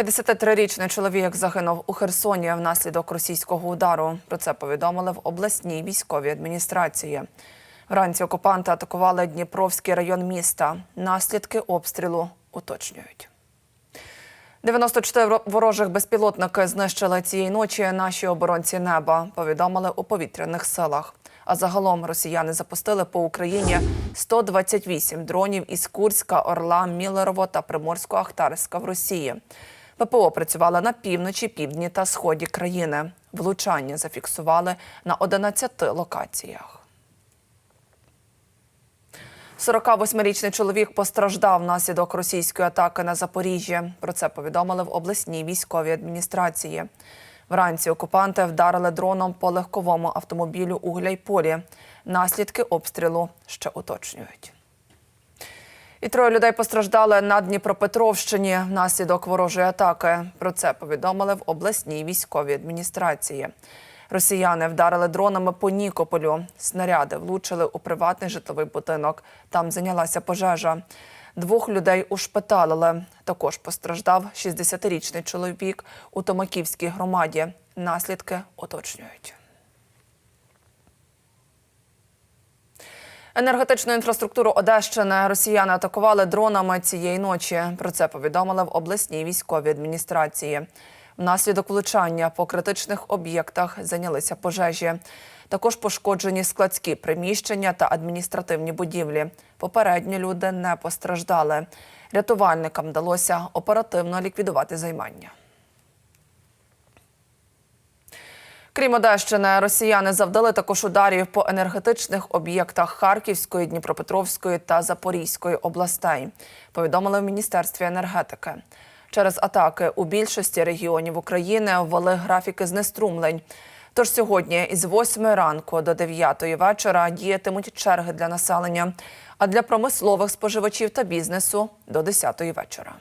53-річний чоловік загинув у Херсоні внаслідок російського удару. Про це повідомили в обласній військовій адміністрації. Вранці окупанти атакували Дніпровський район міста. Наслідки обстрілу уточнюють. 94 ворожих безпілотники знищили цієї ночі наші оборонці неба, повідомили у повітряних силах. А загалом росіяни запустили по Україні 128 дронів із Курська, Орла, Мілерово та Приморсько-Ахтарська в Росії. ППО працювали на півночі, півдні та сході країни. Влучання зафіксували на 11 локаціях. 48-річний чоловік постраждав внаслідок російської атаки на Запоріжжя. Про це повідомили в обласній військовій адміністрації. Вранці окупанти вдарили дроном по легковому автомобілю у Гуляйполі. Наслідки обстрілу ще уточнюють. І троє людей постраждали на Дніпропетровщині внаслідок ворожої атаки. Про це повідомили в обласній військовій адміністрації. Росіяни вдарили дронами по Нікополю. Снаряди влучили у приватний житловий будинок. Там зайнялася пожежа. Двох людей ушпиталили. Також постраждав 60-річний чоловік у Томаківській громаді. Наслідки уточнюють. Енергетичну інфраструктуру Одещини росіяни атакували дронами цієї ночі. Про це повідомили в обласній військовій адміністрації. Внаслідок влучання по критичних об'єктах зайнялися пожежі. Також пошкоджені складські приміщення та адміністративні будівлі. Попередньо люди не постраждали. Рятувальникам вдалося оперативно ліквідувати займання. Крім Одещини, росіяни завдали також ударів по енергетичних об'єктах Харківської, Дніпропетровської та Запорізької областей. Повідомили в міністерстві енергетики. Через атаки у більшості регіонів України ввели графіки знеструмлень. Тож сьогодні із 8 ранку до 9 вечора діятимуть черги для населення, а для промислових споживачів та бізнесу до 10 вечора.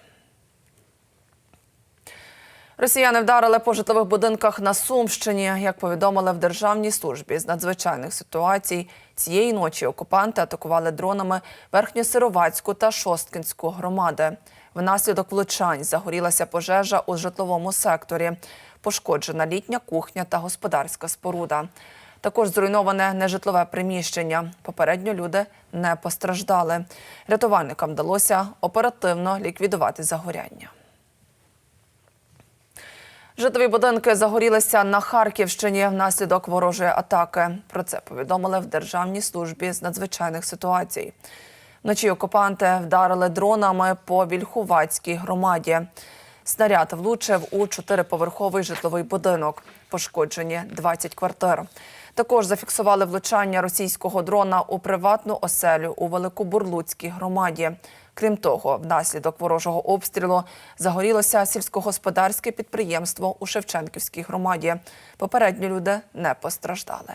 Росіяни вдарили по житлових будинках на Сумщині. Як повідомили в Державній службі з надзвичайних ситуацій, цієї ночі окупанти атакували дронами Верхньосировацьку та Шосткинську громади. Внаслідок влучань загорілася пожежа у житловому секторі. Пошкоджена літня кухня та господарська споруда. Також зруйноване нежитлове приміщення. Попередньо люди не постраждали. Рятувальникам вдалося оперативно ліквідувати загоряння. Житлові будинки загорілися на Харківщині внаслідок ворожої атаки. Про це повідомили в Державній службі з надзвичайних ситуацій. Вночі окупанти вдарили дронами по Вільхувацькій громаді. Снаряд влучив у чотириповерховий житловий будинок. Пошкоджені 20 квартир. Також зафіксували влучання російського дрона у приватну оселю у Великобурлуцькій громаді. Крім того, внаслідок ворожого обстрілу загорілося сільськогосподарське підприємство у Шевченківській громаді. Попередньо люди не постраждали.